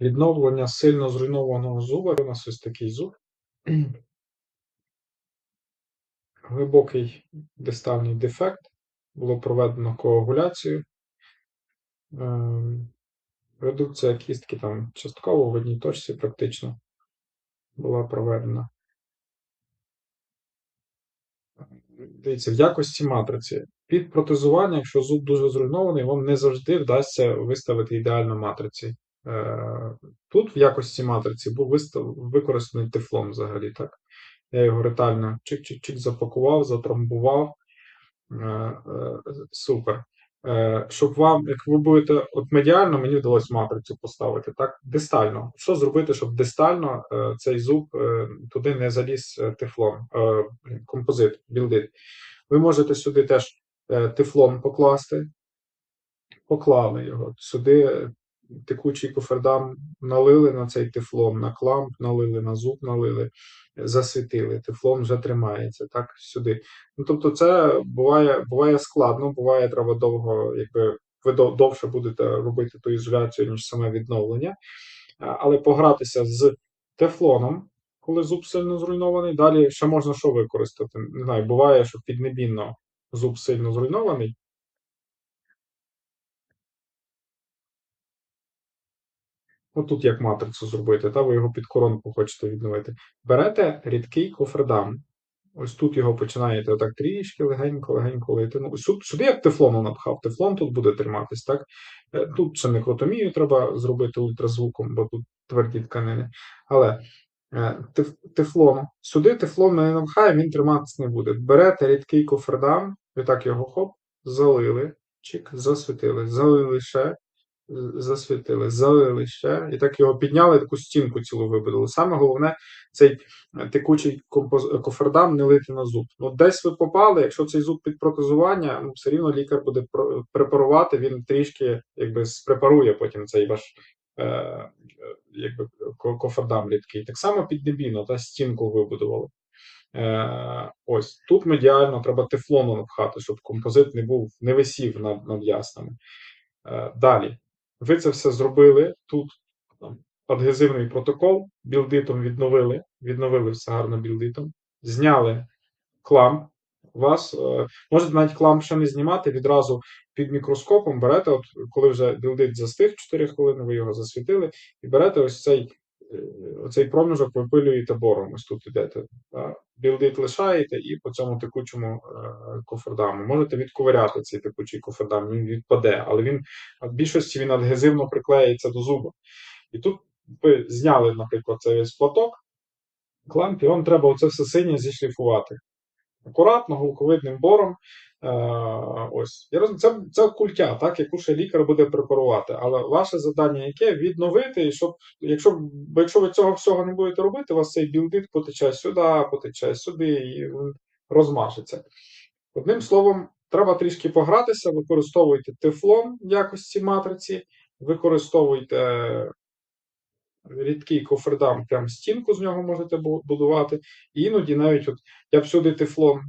Відновлення сильно зруйнованого зуба. У нас ось такий зуб. Глибокий дистальний дефект. Було проведено коагуляцію. Ем, Редукція кістки там частково в одній точці практично була проведена. Дивіться, в якості матриці. Під протезування, якщо зуб дуже зруйнований, вам не завжди вдасться виставити ідеально матриці. Е, Тут в якості матриці був використаний тефлон взагалі. так. Я його ретельно чик-чик-чик запакував, затрамбував. Е, е, Супер. Щоб вам, як ви будете от медіально, мені вдалося матрицю поставити, так? Дистально. Що зробити, щоб дистально цей зуб туди не заліз тефлон, композит, білдит. Ви можете сюди теж тефлон покласти, поклали його. Сюди текучий кофердам налили на цей тефлон, на кламп налили, на зуб налили, засвітили. Тефлон вже тримається, так, сюди. Ну, Тобто, це буває буває складно, буває, треба довго, якби ви довше будете робити ту ізоляцію, ніж саме відновлення. Але погратися з тефлоном, коли зуб сильно зруйнований, далі ще можна що використати. Не знаю, буває, що піднебінно зуб сильно зруйнований. Отут як матрицю зробити, та ви його під коронку хочете відновити. Берете рідкий кофердам. Ось тут його починаєте отак трішки легенько-легенько лити. Ну, Сюди як тефлону напхав, тефлон тут буде триматись. так? Е, тут ще некротомію треба зробити ультразвуком, бо тут тверді тканини. Але е, тефлон, сюди тефлон не напхає, він триматись не буде. Берете рідкий кофердам, ви так його хоп, залили, чик, засвітили, залили ще засвітили, залили ще, і так його підняли, таку стінку цілу вибудили. Саме головне, цей текучий кофердам не лити на зуб. Ну, Десь ви попали, якщо цей зуб під протезування, ну, все рівно лікар буде препарувати, він трішки якби спрепарує потім цей ваш е, якби, кофердам рідкий. Так само під дебіно, та стінку вибудували. Е, Ось тут медіально треба тефлону напхати, щоб композит не був, не висів над над яснами. Е, Далі. Ви це все зробили. Тут там, адгезивний протокол, білдитом відновили, відновили все гарно білдитом, зняли клам. Вас е, можете навіть кламп ще не знімати, відразу під мікроскопом берете, от коли вже білдит застиг 4 хвилини, ви його засвітили, і берете ось цей оцей проміжок випилюєте бором. Ось тут йдете. Білдит лишаєте і по цьому текучому е, кофердаму. Можете відковиряти цей текучий кофердам, він відпаде, але він в більшості він адгезивно приклеїться до зуба. І тут ви зняли, наприклад, цей весь платок, кламп, і вам треба оце все синє зішліфувати. Акуратно, гулковидним бором. Е, ось. Це це культя, так, яку ще лікар буде препарувати. Але ваше завдання яке відновити, і щоб, якщо бо якщо ви цього всього не будете робити, у вас цей білдит потече сюди, потече сюди і розмажеться. Одним словом, треба трішки погратися, використовуйте тефлон в якості матриці, використовуйте рідкий кофердам, прям стінку з нього можете будувати. І іноді навіть от я б сюди тефлон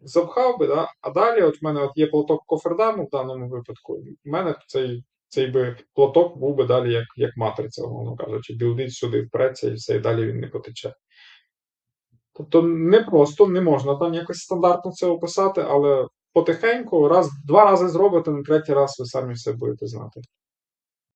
запхав би, да? а далі от в мене от є платок кофердаму в даному випадку, в мене цей цей би платок був би далі як як матриця, умовно кажучи, білдить сюди впреться і все, і далі він не потече. Тобто не просто, не можна там якось стандартно це описати, але потихеньку, раз, два рази зробите, на третій раз ви самі все будете знати.